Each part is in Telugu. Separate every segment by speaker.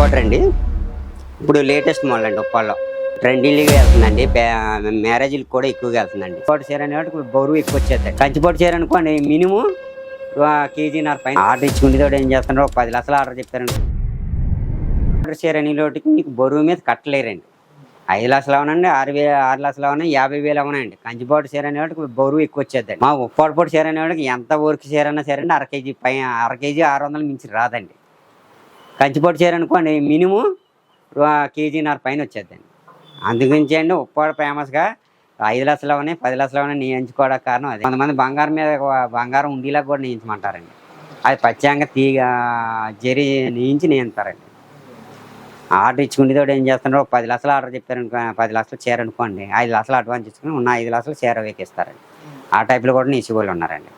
Speaker 1: బోటర్ అండి ఇప్పుడు లేటెస్ట్ మోడల్ అండి ఉప్పాల్లో ట్రెండింగ్గా వెళ్తుందండి. మ్యారేజ్లకు కూడా ఎక్కువగా వెళ్తుందండి. పొట్టు చీర అనేవాటి బరువు ఎక్కువ వచ్చేస్తాయి. కంచిపోటు చీర అనుకోండి మినిమం కేజీన్నర పైన. ఆర్డర్ ఇచ్చుకుంటే ఏం చేస్తున్నారు ఒక పది లక్షలు ఆర్డర్ చెప్తారండి. ఆర్డర్ చీర అనేటికి మీకు బరువు మీద కట్టలేరండి. ఐదు లక్షలు అవునండి ఆరు వేలు ఆరు లక్షలు అవునాయి యాభై వేలు అవునాయండి కంచిపోటు చీర అనేవాడికి బరువు ఎక్కువ వచ్చేద్దండి మా ఉప్పాడు పొడి చీర అనేవాడికి ఎంత ఊరికి చీర అన్నా సరే అండి అర కేజీ పై అర కేజీ ఆరు వందలు మించి రాదండి. కంచిపోటు చీర అనుకోండి మినిమం కేజీన్నర పైన వచ్చేద్దండి. అందుగురించి అండి ఉప్పాడు ఫేమస్గా. ఐదు లక్షలు ఉన్నాయి పది లక్షలు ఉన్నాయి నేయించుకోవడానికి కారణం అది. కొంతమంది బంగారం మీద బంగారం ఉండేలాగా కూడా నేయించమంటారండి. అది పచ్చంగా తీగ జరి నేయించి నియంతారండి ఆర్డర్ ఇచ్చుకుంటే ఏం చేస్తున్నారో ఒక పది లక్షలు ఆర్డర్ చెప్తారనుకో పది లక్షలు చీర అనుకోండి ఐదు లక్షలు అడ్వాన్స్ ఇచ్చుకుని ఉన్న ఐదు లక్షలు చీర వేకిస్తారండి. ఆ టైప్లో కూడా నేర్చుకోవాలి ఉన్నారండి.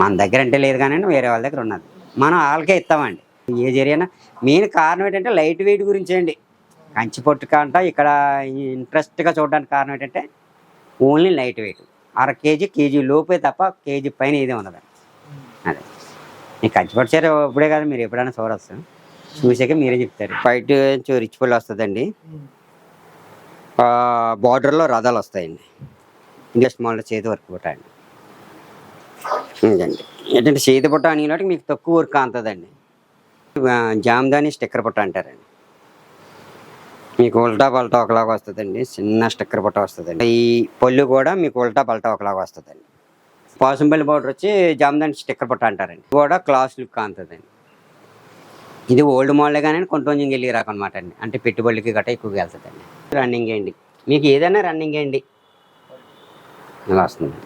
Speaker 1: మన దగ్గర అంటే లేదు కానీ వేరే వాళ్ళ దగ్గర ఉన్నది. మనం వాళ్ళకే ఇస్తామండి. ఏ జరిగినా మెయిన్ కారణం ఏంటంటే లైట్ వెయిట్ గురించి అండి కంచి పొట్టు కంట ఇక్కడ ఇంట్రెస్ట్గా చూడడానికి కారణం ఏంటంటే ఓన్లీ లైట్ వెయిట్. అర కేజీ కేజీ లోపే తప్ప కేజీ పైన ఏదే ఉండదు. అదే. ఈ కంచి పట్టు చీర ఇప్పుడే కాదు మీరు ఎప్పుడైనా చూడవచ్చు చూసాక మీరే చెప్తారు. బయట నుంచి రిచ్ పళ్ళు వస్తుందండి. బార్డర్లో రథాలు వస్తాయండి. ఇంగ్లీష్ మోడల్ చేతి వర్క్ పుట్ట అండి. ఏంటంటే చేతి పుట్ట అనేటి మీకు తక్కువ వర్క్ అంతదండి జామ్దాని స్టిక్కర్ పుట్ట అంటారండి. మీకు ఉల్టా పల్టా ఒకలాగా వస్తుందండి. చిన్న స్టిక్కర్ పుట్ట వస్తుందండి. ఈ పళ్ళు కూడా మీకు ఉల్టా పల్టా ఒకలాగా వస్తుందండి. పాసంపల్లి పౌడర్ వచ్చి జామ్దాని స్టిక్కర్ పుట్ట అంటారండి. కూడా క్లాస్ లుక్ అంతదండి ఇది ఓల్డ్ మోడల్ కానీ కొంచెం వెళ్ళి రాక అనమాట అండి. అంటే పెట్టుబడికి గట్రా ఎక్కువగా వెళ్తుందండి. రన్నింగ్ అండి మీకు ఏదైనా రన్నింగ్ అండి ఇలా వస్తుంది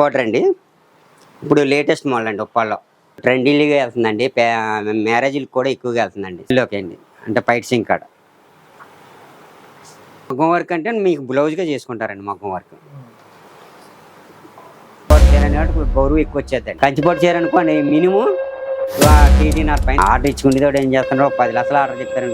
Speaker 1: బోర్డర్ అండి. ఇప్పుడు లేటెస్ట్ మోడల్ అండి ఉప్పాల్లో ట్రెండీగా వెళ్తుందండి. మ్యారేజ్లకు కూడా ఎక్కువగా వెళ్తుందండి. ఇల్లోకి అండి. అంటే పైట్ సింగ్ కాడ. మగ్గం వర్క్ అంటే మీకు బ్లౌజ్గా చేసుకుంటారండి మగ్గం వర్క్. బరువు ఎక్కువ వచ్చేద్దండి కంచిపోటు చీర అనుకోండి మినిమం కేజీన్నర పైన ఆర్డర్ ఇచ్చుకుంటే ఏం చేస్తున్నారు పది లక్షలు ఆర్డర్ చెప్తారండి.